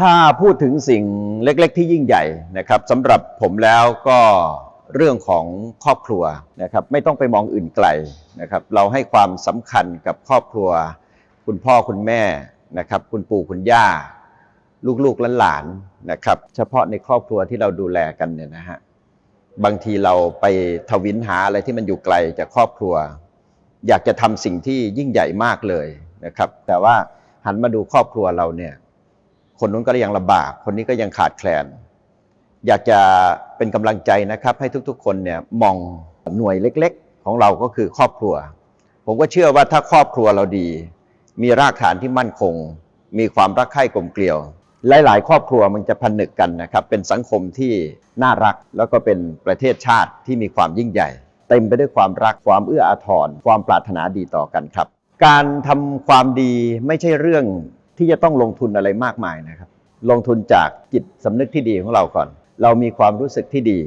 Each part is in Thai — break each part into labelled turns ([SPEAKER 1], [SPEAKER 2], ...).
[SPEAKER 1] ถ้าพูดถึงสิ่งเล็กๆ ที่ยิ่งใหญ่นะครับสำหรับผมแล้วก็เรื่องของครอบครัวนะครับไม่ต้องไปมองอื่นไกลนะครับเราให้ความสำคัญกับครอบครัว คุณพ่อคุณแม่นะครับคุณปู่คุณย่า ลูกๆหลานๆนะครับเฉพาะในครอบครัวที่เราดูแลกันเนี่ยนะฮะบางทีเราไปทวินหาอะไรที่มันอยู่ไกลจากครอบครัว อยากจะทำสิ่งที่ยิ่งใหญ่มากเลยนะครับแต่ว่าหันมาดูครอบครัวเราเนี่ย คนนู้นก็ยังลำบาก คนนี้ก็ยังขาดแคลน อยากจะเป็นกำลังใจนะครับ ให้ทุกๆ คนเนี่ยมองหน่วยเล็กๆ ของเราก็คือครอบครัว ผมก็เชื่อว่าถ้าครอบครัวเราดี มีรากฐานที่มั่นคง มีความรักใคร่กลมเกลียว หลาย ๆ ครอบครัวมันจะผนึกกันนะครับ เป็นสังคมที่น่ารัก แล้วก็เป็นประเทศชาติที่มีความยิ่งใหญ่ เต็มไปด้วยความรักความเอื้ออาทรความปรารถนาดีต่อกันครับ การทำความดีไม่ใช่เรื่อง ที่จะต้องลงทุนอะไรมากมายนะครับ ลงทุนจากจิตสำนึกที่ดีของเราก่อน เรามีความรู้สึกที่ดี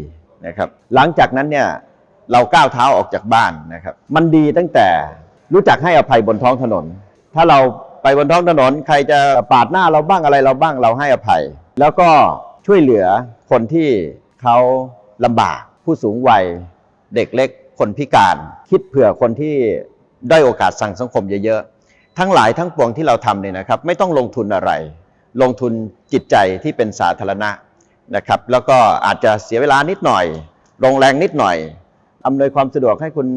[SPEAKER 1] นะครับ หลังจากนั้นเนี่ยเราก้าวเท้าออกจากบ้านนะครับ มันดีตั้งแต่รู้จักให้อภัยบนท้องถนน ถ้าเราไปบนท้องถนน ใครจะปาดหน้าเราบ้างอะไรเราบ้างเราให้อภัย แล้วก็ช่วยเหลือคนที่เขาลำบากผู้สูงวัยเด็กเล็กคนพิการ คิดเผื่อคนที่ได้โอกาสสั่งสังคมเยอะๆ ทั้งหลายทั้งปวงที่เราทำเนี่ยนะครับ ไม่ต้องลงทุนอะไร ลงทุนจิตใจที่เป็นสาธารณะนะครับ แล้วก็อาจจะเสียเวลานิดหน่อย ลงแรงนิดหน่อยอำนวยความสะดวกให้คุณ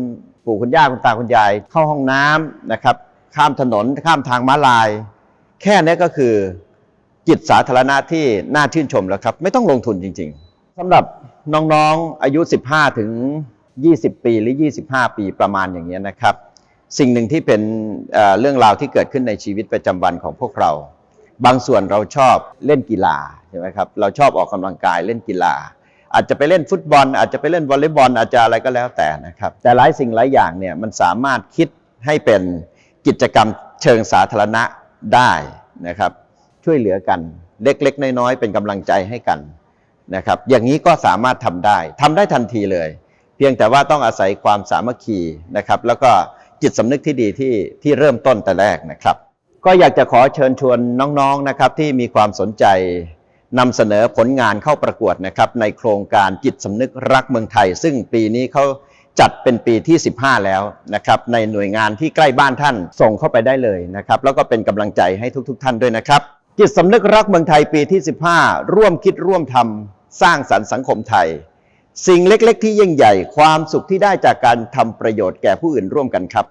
[SPEAKER 1] ปู่คุณย่าคุณตาคุณยาย เข้าห้องน้ำนะครับ ข้ามถนนข้ามทางม้าลาย แค่นี้ก็คือจิตสาธารณะที่น่าชื่นชมแล้วครับ ไม่ต้องลงทุนจริง ๆสำหรับน้องๆอายุ 15 ถึง 20 ปีหรือ 25 ปีประมาณอย่างนี้ยนะครับ สิ่งหนึ่งที่เป็นเเรื่องราวที่เกิดขึ้นในชีวิตประจำวันของพวกเรา บางส่วนเราชอบเล่นกีฬาใช่ไหมครับเราชอบออกกำลังกายเล่นกีฬา อาจจะไปเล่นฟุตบอล อาจจะไปเล่นวอลเลย์บอลอาจจะอะไรก็แล้วแต่นะครับแต่หลายสิ่งหลายอย่างเนี่ยมันสามารถคิดให้เป็นกิจกรรมเชิงสาธารณะได้นะครับช่วยเหลือกันเล็กๆ น้อยๆ เป็นกำลังใจให้กันนะครับอย่างนี้ก็สามารถทำได้ทำได้ทันทีเลย เพียงแต่ว่าต้องอาศัยความสามัคคีนะครับแล้วก็ จิตสำนึกที่ดีที่ที่เริ่มต้นแต่แรกนะครับ ก็อยากจะขอเชิญชวนน้องๆนะครับที่มีความสนใจนำเสนอผลงานเข้าประกวดนะครับในโครงการจิตสำนึกรักเมืองไทย ซึ่งปีนี้เขาจัดเป็นปีที่ 15 แล้วนะครับในหน่วยงานที่ใกล้บ้านท่านส่งเข้าไปได้เลยนะครับแล้วก็เป็นกำลังใจให้ทุก ๆท่านด้วยนะครับ จิตสำนึกรักเมืองไทยปีที่ 15 ร่วมคิดร่วมทำสร้างสรรค์สังคมไทย สิ่งเล็ก ๆ ที่ยิ่งใหญ่ ความสุขที่ได้จากการทำประโยชน์แก่ผู้อื่นร่วมกันครับ